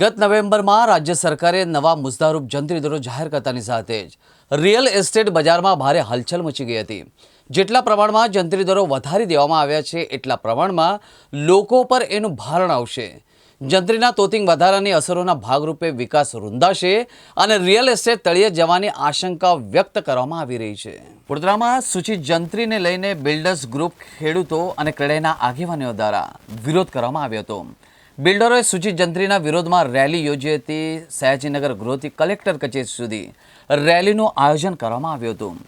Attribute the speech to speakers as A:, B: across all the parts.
A: ગત નવેમ્બરમાં રાજ્ય સરકારે નવા મુદ્દારૂપ જંત્રી દરો જાહેર કરતાની સાથે જ રિયલ એસ્ટેટ બજારમાં ભારે હલચલ મચી ગઈ હતી. જેટલા પ્રમાણમાં જંત્રી દરો વધારી દેવામાં આવ્યા છે, એટલા પ્રમાણમાં લોકો પર એનું ભારણ આવશે. જંત્રીના તોતિંગ વધારાની અસરોના ભાગરૂપે વિકાસ રૂંધાશે અને રિયલ એસ્ટેટ તળિયે જવાની આશંકા વ્યક્ત કરવામાં આવી રહી છે. વડોદરામાં સૂચિત જંત્રીને લઈને બિલ્ડર્સ ગ્રુપ ખેડૂતો અને ક્રેડાઈના આગેવાનીઓ દ્વારા વિરોધ કરવામાં આવ્યો હતો. બિલ્ડરોએ સૂચિત જંત્રીના વિરોધમાં રેલી યોજી હતી. સયાજીનગર ગૃહથી કલેક્ટર કચેરી સુધી રેલીનું આયોજન કરવામાં આવ્યું હતું.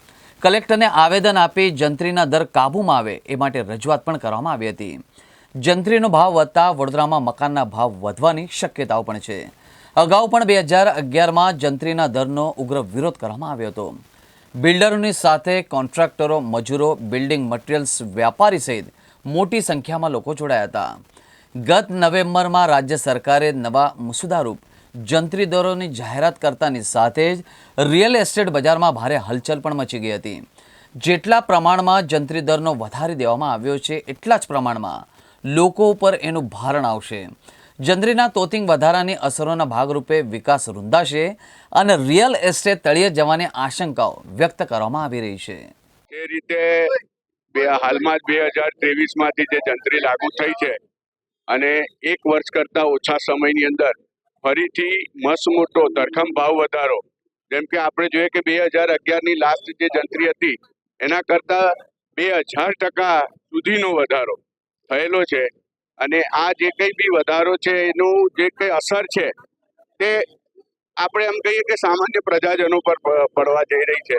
A: કલેક્ટરને આવેદન આપી જંત્રીના દર કાબૂમાં આવે એ માટે રજૂઆત પણ કરવામાં આવી હતી. જંત્રીનો ભાવ વધતા વડોદરામાં મકાનના ભાવ વધવાની શક્યતાઓ પણ છે. અગાઉ પણ બે હજાર અગિયારમાં જંત્રીના દરનો ઉગ્ર વિરોધ કરવામાં આવ્યો હતો. બિલ્ડરોની સાથે કોન્ટ્રાક્ટરો, મજૂરો, બિલ્ડિંગ મટીરિયલ્સ, વ્યાપારી સહિત મોટી સંખ્યામાં લોકો જોડાયા હતા. ગત નવેમ્બરમાં રાજ્ય સરકારે નવા મુસુદારૂપ જંત્રી દરોની જાહેરાત કરતાની સાથે જ રિયલ એસ્ટેટ બજારમાં ભારે હલચલ પણ મચી ગઈ હતી. જેટલા પ્રમાણમાં જંત્રી દરનો વધારી દેવામાં આવ્યો છે, એટલા જ પ્રમાણમાં લોકો ઉપર એનું ભારણ આવશે. જંત્રીના તોતિંગ વધારાની અસરોના ભાગરૂપે વિકાસ રૂંધાશે અને રિયલ એસ્ટેટ તળિયે જવાની આશંકાઓ વ્યક્ત કરવામાં આવી રહી છે.
B: રીતે હાલમાં જ બે હજાર ત્રેવીસમાંથી જે જંત્રી લાગુ થઈ છે અને એક વર્ષ કરતા ઓછા સમયની અંદર ફરીથી મસ્ત મોટો ધરખમ ભાવ વધારો. જેમ કે આપણે જોઈએ કે બે હજાર અગિયારની લાસ્ટ જે જંત્રી હતી, એના કરતા બે હજાર ટકા સુધીનો વધારો થયેલો છે. અને આ જે કંઈ બી વધારો છે, એનું જે કંઈ અસર છે, તે આપણે એમ કહીએ કે સામાન્ય પ્રજાજનો પર પડવા જઈ રહી છે.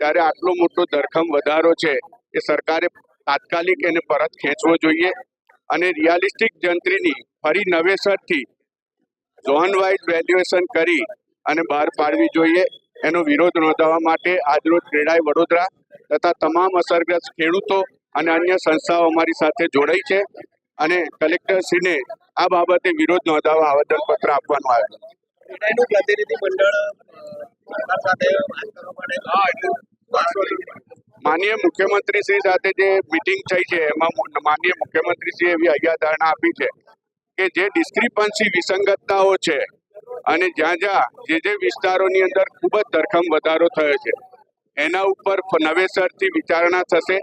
B: ત્યારે આટલો મોટો ધરખમ વધારો છે, એ સરકારે તાત્કાલિક એને પરત ખેંચવો જોઈએ. અને રિયાલિસ્ટિક જંત્રીની ફરી નવેસરથી ઝોન વાઇઝ વેલ્યુએશન કરી અને બહાર પાડવી જોઈએ. એનો વિરોધ નોંધાવવા માટે આજરોજ ક્રેડાઈ વડોદરા તથા તમામ અસરગ્રસ્ત ખેડૂતો અને અન્ય સંસ્થાઓ અમારી સાથે જોડાઈ છે અને કલેક્ટરશ્રીને આ બાબતે વિરોધ નોંધાવવા આવેદનપત્ર આપવાનું આવે.
C: પ્રતિનિધિ મંડળ
B: માનનીય મુખ્યમંત્રી શ્રી સાથે જે મિટિંગ થઈ છે, એમાં માનનીય મુખ્યમંત્રી શ્રી એવી હૈયાધારણા આપી છે કે જે ડિસ્ક્રિપન્સી વિસંગતતાઓ છે અને જ્યાં જ્યાં જે જે વિસ્તારોની અંદર ખૂબ જ ધરખમ વધારો થયો છે, એના ઉપર નવેસરથી વિચારણા થશે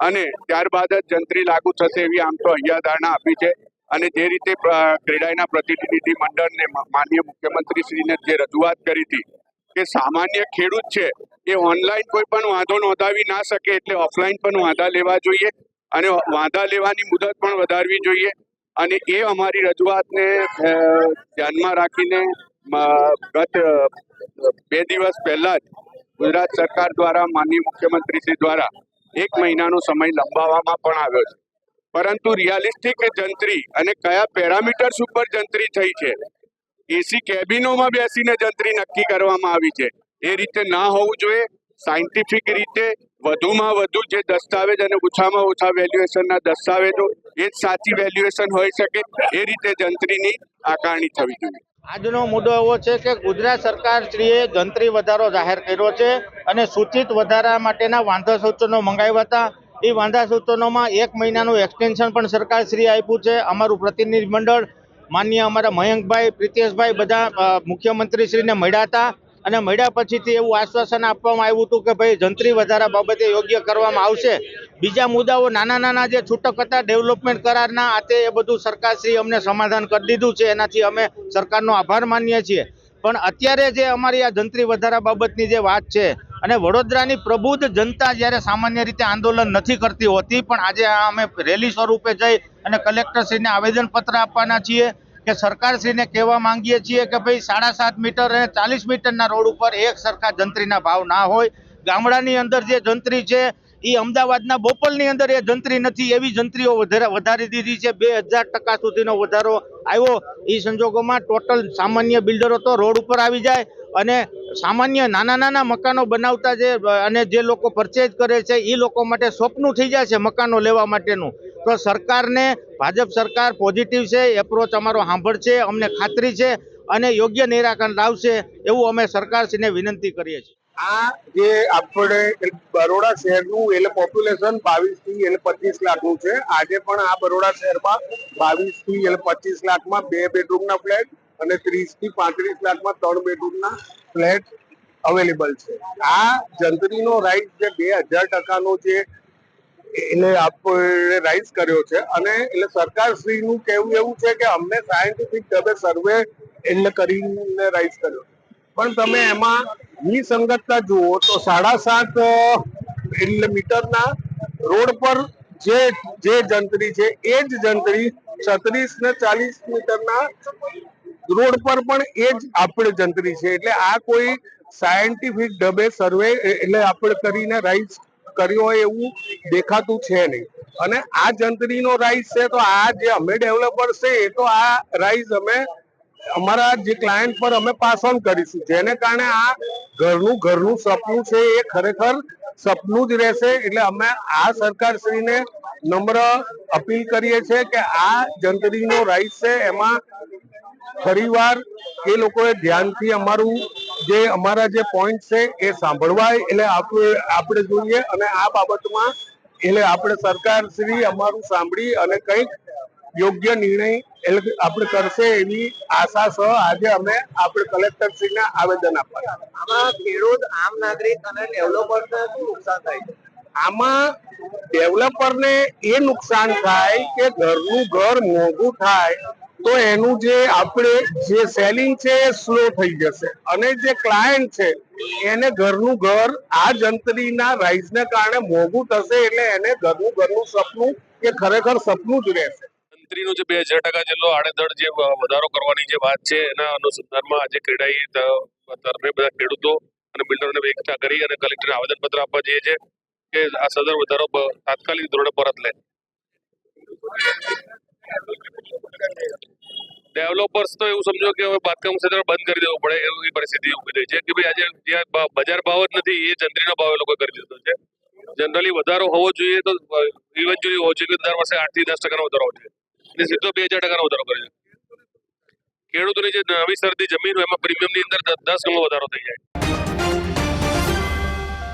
B: અને ત્યારબાદ જ જંત્રી લાગુ થશે એવી આમ તો ધારણા આપી છે અને જે રીતે ક્રેડાઈના પ્રતિનિધિ મંડળને માનનીય મુખ્યમંત્રી શ્રીને જે રજૂઆત કરી હતી કે સામાન્ય ખેડૂત છે, એ ઓનલાઈન કોઈ પણ વાંધો નોંધાવી ના શકે એટલે ઓફલાઈન પણ વાંધા લેવા જોઈએ અને વાંધા લેવાની મુદત પણ વધારવી જોઈએ. અને એ અમારી રજૂઆતને ધ્યાનમાં રાખીને ગત બે દિવસ પહેલા જ ગુજરાત સરકાર દ્વારા, માનનીય મુખ્યમંત્રી શ્રી દ્વારા એક મહિનાનો સમય લંબાવવામાં પણ આવ્યો છે. પરંતુ રિયાલિસ્ટિક જંત્રી અને કયા પેરામીટર્સ ઉપર જંત્રી થઈ છે એસી કેબિનોમાં બેસીને જંત્રી નક્કી કરવામાં આવી છે. એ રીતે ના હોવું જોઈએ. સાયન્ટિફિક રીતે વધુમાં વધુ જે દસ્તાવેજ અને ઓછામાં ઓછા વેલ્યુએશનના દસ્તાવેજો, એ જ સાચી વેલ્યુએશન હોઈ શકે. એ રીતે જંત્રીની આકારણી થવી જોઈએ.
C: આજનો મુદ્દો એવો છે કે ગુજરાત સરકાર શ્રીએ જંત્રી વધારો જાહેર કર્યો છે અને સૂચિત વધારા માટેના વાંધા સૂચનો મંગાવ્યા હતા. એ વાંધા સૂચનોમાં એક મહિનાનું એક્સટેન્શન પણ સરકાર શ્રીએ આપ્યું છે. અમારું પ્રતિનિધિ મંડળ માન્ય અમારા મયંકભાઈ, પ્રિતેશભાઈ બધા મુખ્યમંત્રીશ્રીને મળ્યા હતા અને મળ્યા પછીથી એવું આશ્વાસન આપવામાં આવ્યું હતું કે ભાઈ જંત્રી વધારા બાબતે યોગ્ય કરવામાં આવશે. બીજા મુદ્દાઓ નાના નાના જે છૂટક હતા, ડેવલપમેન્ટ કરારના, આ તે બધું સરકારશ્રી અમને સમાધાન કરી દીધું છે. એનાથી અમે સરકારનો આભાર માનીએ છીએ. પણ અત્યારે જે અમારી આ જંત્રી વધારા બાબતની જે વાત છે અને વડોદરાની પ્રબુદ્ધ જનતા જ્યારે સામાન્ય રીતે આંદોલન નથી કરતી હોતી, પણ આજે અમે રેલી સ્વરૂપે જઈ અને કલેક્ટરશ્રીને આવેદનપત્ર આપવાના છીએ કે સરકારશ્રીને કહેવા માંગીએ છીએ કે ભાઈ સાડા સાત મીટર અને ચાલીસ મીટરના રોડ ઉપર એક સરખા જંત્રીના ભાવ ના હોય. ગામડાની અંદર જે જંત્રી છે એ અમદાવાદના બોપલની અંદર એ જંત્રી નથી, એવી જંત્રીઓ વધારે વધારી દીધી છે. બે હજાર ટકા સુધીનો વધારો આવ્યો. એ સંજોગોમાં ટોટલ સામાન્ય બિલ્ડરો તો રોડ ઉપર આવી જાય. અને સામાન્ય નાના નાના મકાનો બનાવતા જે, અને જે લોકો પરચેજ કરે છે એ લોકો માટે સ્વપ્નું થઈ જાય છે મકાનો લેવા માટેનું. તો સરકારને, ભાજપ સરકાર પોઝિટિવ છે એપ્રોચ અમારો સાંભળશે, અમને ખાતરી છે, અને યોગ્ય નિરાકરણ લાવશે, એવું અમે સરકારશ્રીને વિનંતી કરીએ છીએ.
D: આ જે આપણે બરોડા શહેરનું, એટલે પોપ્યુલેશન બાવીસથી એટલે પચીસ લાખનું છે. આજે પણ આ બરોડા શહેરમાં બાવીસથી એટલે પચીસ લાખમાં બે બેડરૂમના ફ્લેટ અને ત્રીસથી પાંત્રીસ લાખમાં ત્રણ બેડરૂમના ફ્લેટ અવેલેબલ છે. આ જંત્રીનો રાઈટ જે બે હજાર ટકાનો જે એને આપણે રાઈઝ કર્યો છે અને એટલે સરકાર શ્રીનું કહેવું એવું છે કે અમને સાયન્ટિફિક ઢબે સર્વે એટલે કરીને રાઈઝ કર્યો. પણ તમે એમાં નિસંગતતા જુઓ તો સાડા સાત એટલે મીટરના રોડ પર જે જે જંત્રી છે, એ જ જંત્રી છત્રીસ ને ચાલીસ મીટરના રોડ પર પણ એ જ આપણે જંત્રી છે. એટલે આ કોઈ સાયન્ટિફિક ઢબે સર્વે એટલે આપણે કરીને રાઈઝ કર્યો હોય એવું દેખાતું છે નહીં. અને આ જંત્રીનો રાઈસ છે તો આ જે અમે ડેવલપર છે એ તો આ રાઈસ અમે અમારા જે ક્લાયન્ટ પર અમે પાસ ઓન કરીશું. જેને કારણે આ ઘરનું ઘરનું સપનું છે એ ખરેખર સપનું જ રહેશે. એટલે અમે આ સરકારશ્રીને નમ્ર અપીલ કરીએ છીએ કે આ જંત્રીનો રાઈસ છે એમાં ફરીવાર એ લોકોએ ધ્યાનથી અમારું જે અમારા જે પોઈન્ટ છે એ સાંભળવાય એટલે આપણે આપણે જોઈએ અને આ બાબતમાં એટલે આપણે સરકાર શ્રી અમારું સાંભળી અને કંઈક યોગ્ય નિર્ણય એટલે આપણે કરશે એવી આશા સહ આજે અમે આપણે કલેક્ટર શ્રીને આવેદન આપવા
E: આમાં ખેડૂત આમ નાગરિક અને ડેવલપરને શું નુકસાન થાય છે?
D: આમાં ડેવલપરને એ નુકસાન થાય કે ઘરનું ઘર મોંઘું થાય તો એનું જે આપણે જે સેલિંગ છે એ સ્લો થઈ જશે. અને જે ક્લાયન્ટ છે, એને ઘરનું ઘર આ જંત્રીના રાઇઝને કારણે મોંઘું થશે એટલે એને ઘરનું ઘરનું સપનું એ ખરેખર સપનું જ રહેશે.
F: મંત્રીનો જે બે હજાર ટકા જેટલો આડેધડ જે વધારો કરવાની જે વાત છે, એના અનુસંધાનમાં આજે ક્રેડાઈ તરફે બધા ખેડૂતો અને બિલ્ડરોને એકઠા કરી અને કલેક્ટરને આવેદનપત્ર આપવા જઈએ છે કે આ સદર વધારો તાત્કાલિક ધોરણે પરત લે. ડેવલપર્સ તો એવું સમજો કે હવે બાંધકામ ક્ષેત્ર બંધ કરી દેવું પડે એવી પરિસ્થિતિ ઊભી થઈ છે. કે ભાઈ આજે જ્યાં બજાર ભાવ જ નથી, એ જંત્રીનો ભાવ એ લોકો કરી દીધો છે. જનરલી વધારો હોવો જોઈએ તો ઇવેન્ચ્યુઅલી હોવો જોઈએ કે દર વર્ષે આઠથી દસ ટકાનો વધારો હોવો જોઈએ સીધો બે હજાર ટકાનો વધારો કરે છે. ખેડૂતોની જે નવી સરદી જમીન હોય, એમાં પ્રીમિયમની અંદર દસ ગણો વધારો થઈ જાય.